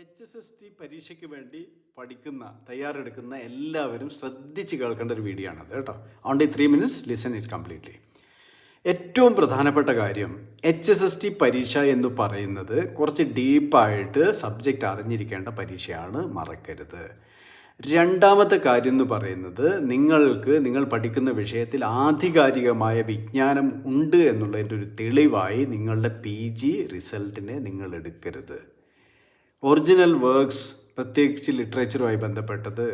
H S S T പരീക്ഷയ്ക്ക് വേണ്ടി പഠിക്കുന്ന തയ്യാറെടുക്കുന്ന എല്ലാവരും ശ്രദ്ധിച്ച് കേൾക്കേണ്ട ഒരു വീഡിയോ ആണത് കേട്ടോ. Only three minutes listen it completely ഏറ്റവും പ്രധാനപ്പെട്ട കാര്യം എച്ച് എസ് എസ് ടി പരീക്ഷ എന്ന് പറയുന്നത് കുറച്ച് ഡീപ്പായിട്ട് സബ്ജക്റ്റ് അറിഞ്ഞിരിക്കേണ്ട പരീക്ഷയാണ് മറക്കരുത്. രണ്ടാമത്തെ കാര്യം എന്ന് പറയുന്നത് നിങ്ങൾക്ക് നിങ്ങൾ പഠിക്കുന്ന വിഷയത്തിൽ ആധികാരികമായ വിജ്ഞാനം ഉണ്ട് എന്നുള്ളതിന്റെ ഒരു തെളിവായി നിങ്ങളുടെ പി ജി റിസൾട്ടിനെ നിങ്ങൾ എടുക്കരുത്. ഒറിജിനൽ വർക്ക്സ് പ്രത്യേകിച്ച് ലിറ്ററേച്ചറുമായി ബന്ധപ്പെട്ടത്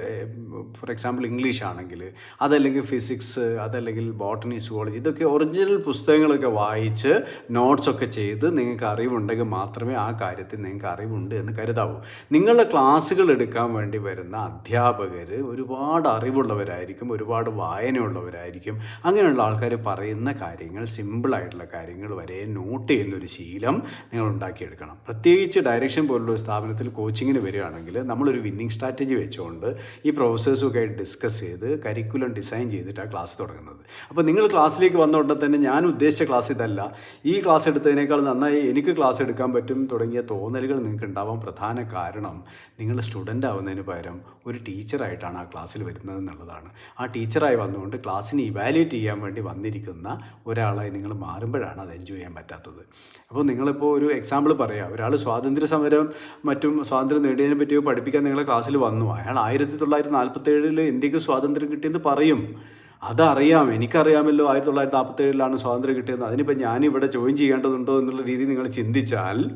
ഫോർ എക്സാമ്പിൾ ഇംഗ്ലീഷ് ആണെങ്കിൽ അതല്ലെങ്കിൽ ഫിസിക്സ് അതല്ലെങ്കിൽ ബോട്ടണി സുവോളജി ഇതൊക്കെ ഒറിജിനൽ പുസ്തകങ്ങളൊക്കെ വായിച്ച് നോട്ട്സൊക്കെ ചെയ്ത് നിങ്ങൾക്ക് അറിവുണ്ടെങ്കിൽ മാത്രമേ ആ കാര്യത്തിൽ നിങ്ങൾക്ക് അറിവുണ്ട് എന്ന് കരുതാവൂ. നിങ്ങളുടെ ക്ലാസ്സുകൾ എടുക്കാൻ വേണ്ടി വരുന്ന അധ്യാപകർ ഒരുപാട് അറിവുള്ളവരായിരിക്കും ഒരുപാട് വായനയുള്ളവരായിരിക്കും. അങ്ങനെയുള്ള ആൾക്കാർ പറയുന്ന കാര്യങ്ങൾ സിമ്പിളായിട്ടുള്ള കാര്യങ്ങൾ വരെ നോട്ട് ചെയ്യുന്നൊരു ശീലം നിങ്ങൾ ഉണ്ടാക്കിയെടുക്കണം. പ്രത്യേകിച്ച് ഡയറക്ഷൻ പോലുള്ള സ്ഥാപനത്തിൽ കോച്ചിങ്ങിന് വരികയാണെങ്കിൽ നമ്മളൊരു വിന്നിങ് സ്ട്രാറ്റജി വെച്ചുകൊണ്ട് ഈ പ്രൊഫസേഴ്സുമൊക്കെ ആയിട്ട് ഡിസ്കസ് ചെയ്ത് കരിക്കുലം ഡിസൈൻ ചെയ്തിട്ടാണ് ക്ലാസ് തുടങ്ങുന്നത്. അപ്പോൾ നിങ്ങൾ ക്ലാസ്സിലേക്ക് വന്ന ഉടനെ തന്നെ ഞാൻ ഉദ്ദേശിച്ച ക്ലാസ് ഇതല്ല. ഈ ക്ലാസ് എടുത്തതിനേക്കാൾ നന്നായി എനിക്ക് ക്ലാസ് എടുക്കാൻ പറ്റും തുടങ്ങിയ തോന്നലുകൾ നിങ്ങൾക്ക് ഉണ്ടാവാൻ പ്രധാന കാരണം നിങ്ങൾ സ്റ്റുഡന്റ് ആവുന്നതിന് പകരം ഒരു ടീച്ചറായിട്ടാണ് ആ ക്ലാസ്സിൽ വരുന്നത് എന്നുള്ളതാണ്. ആ ടീച്ചറായി വന്നുകൊണ്ട് ക്ലാസ്സിനെ ഇവാലുവേറ്റ് ചെയ്യാൻ വേണ്ടി വന്നിരിക്കുന്ന ഒരാളായി നിങ്ങൾ മാറുമ്പോഴാണ് അത് എൻജോയ് ചെയ്യാൻ പറ്റാത്തത്. അപ്പോൾ നിങ്ങളിപ്പോൾ ഒരു എക്സാമ്പിൾ പറയാം. ഒരാൾ സ്വാതന്ത്ര്യ സമരം മറ്റും സ്വാതന്ത്ര്യം നേടിയതിനെ പറ്റിയോ പഠിപ്പിക്കാൻ നിങ്ങളെ ക്ലാസ്സിൽ വന്നു. അയാൾ ആയിരത്തി തൊള്ളായിരത്തി നാൽപ്പത്തേഴിൽ ഇന്ത്യയ്ക്ക് സ്വാതന്ത്ര്യം കിട്ടിയെന്ന് പറയും. അതറിയാം. എനിക്കറിയാമല്ലോ ആയിരത്തി തൊള്ളായിരത്തി നാൽപ്പത്തേഴിലാണ് സ്വാതന്ത്ര്യം കിട്ടിയത് അതിനിപ്പോൾ ഞാനിവിടെ ജോയിൻ ചെയ്യേണ്ടതുണ്ടോ എന്നുള്ള രീതി നിങ്ങൾ ചിന്തിച്ചാൽ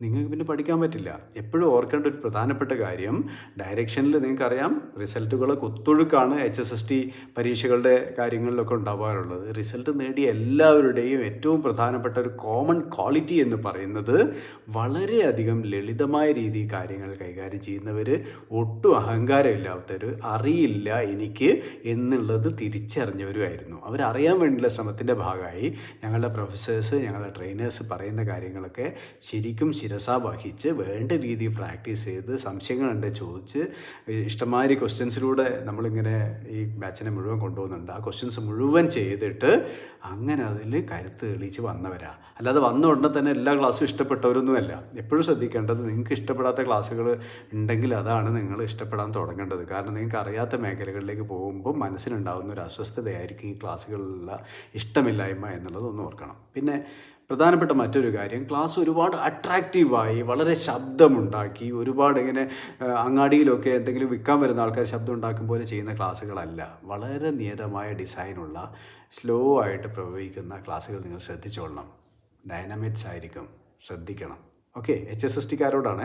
നിങ്ങൾക്ക് പിന്നെ പഠിക്കാൻ പറ്റില്ല. എപ്പോഴും ഓർക്കേണ്ട ഒരു പ്രധാനപ്പെട്ട കാര്യം ഡയറക്ഷനിൽ നിങ്ങൾക്കറിയാം റിസൾട്ടുകൾ കുത്തൊഴുക്കാണ് എച്ച് എസ് എസ് ടി പരീക്ഷകളുടെ കാര്യങ്ങളിലൊക്കെ ഉണ്ടാവാറുള്ളത്. റിസൾട്ട് നേടിയ എല്ലാവരുടെയും ഏറ്റവും പ്രധാനപ്പെട്ട ഒരു കോമൺ ക്വാളിറ്റി എന്ന് പറയുന്നത് വളരെയധികം ലളിതമായ രീതിയിൽ കാര്യങ്ങൾ കൈകാര്യം ചെയ്യുന്നവർ ഒട്ടും അഹങ്കാരമില്ലാത്തവർ അറിയില്ല എനിക്ക് എന്നുള്ളത് തിരിച്ചറിഞ്ഞവരുമായിരുന്നു. അവരറിയാൻ വേണ്ടിയുള്ള ശ്രമത്തിന്റെ ഭാഗമായി ഞങ്ങളുടെ പ്രൊഫസേഴ്സ് ഞങ്ങളുടെ ട്രെയിനേഴ്സ് പറയുന്ന കാര്യങ്ങളൊക്കെ ശരിക്കും ശിരസ വഹിച്ച് വേണ്ട രീതിയിൽ പ്രാക്ടീസ് ചെയ്ത് സംശയങ്ങളുണ്ട് ചോദിച്ച് ഇഷ്ടമാതിരി ക്വസ്റ്റ്യൻസിലൂടെ നമ്മളിങ്ങനെ ഈ ബാച്ചിനെ മുഴുവൻ കൊണ്ടുപോകുന്നുണ്ട്. ആ ക്വസ്റ്റ്യൻസ് മുഴുവൻ ചെയ്തിട്ട് അങ്ങനെ അതിൽ കരുത്ത് തെളിയിച്ച് വന്നവരാ. അല്ലാതെ വന്ന ഉടനെ തന്നെ എല്ലാ ക്ലാസ്സും ഇഷ്ടപ്പെട്ടവരൊന്നുമല്ല. എപ്പോഴും ശ്രദ്ധിക്കേണ്ടത് നിങ്ങൾക്ക് ഇഷ്ടപ്പെടാത്ത ക്ലാസ്സുകൾ ഉണ്ടെങ്കിൽ അതാണ് നിങ്ങൾ ഇഷ്ടപ്പെടാൻ തുടങ്ങേണ്ടത്. കാരണം നിങ്ങൾക്ക് അറിയാത്ത മേഖലകളിലേക്ക് പോകുമ്പോൾ മനസ്സിനുണ്ടാകുന്ന ഒരു അസ്വസ്ഥതയായിരിക്കും ഈ ക്ലാസ്സുകളിലുള്ള ഇഷ്ടമില്ലായ്മ എന്നുള്ളത് ഒന്ന് ഓർക്കണം. പിന്നെ പ്രധാനപ്പെട്ട മറ്റൊരു കാര്യം ക്ലാസ് ഒരുപാട് അട്രാക്റ്റീവായി വളരെ ശബ്ദമുണ്ടാക്കി ഒരുപാട് ഇങ്ങനെ അങ്ങാടിയിലൊക്കെ എന്തെങ്കിലും വിൽക്കാൻ വരുന്ന ആൾക്കാർ ശബ്ദം ഉണ്ടാക്കും പോലെ ചെയ്യുന്ന ക്ലാസ്സുകളല്ല. വളരെ നിയതമായ ഡിസൈനുള്ള സ്ലോ ആയിട്ട് പ്രവഹിക്കുന്ന ക്ലാസ്സുകൾ നിങ്ങൾ ശ്രദ്ധിച്ചോളണം. ഡൈനാമിക്സ് ആയിരിക്കും. ശ്രദ്ധിക്കണം. Okay H S S ടിക്കാരോടാണ്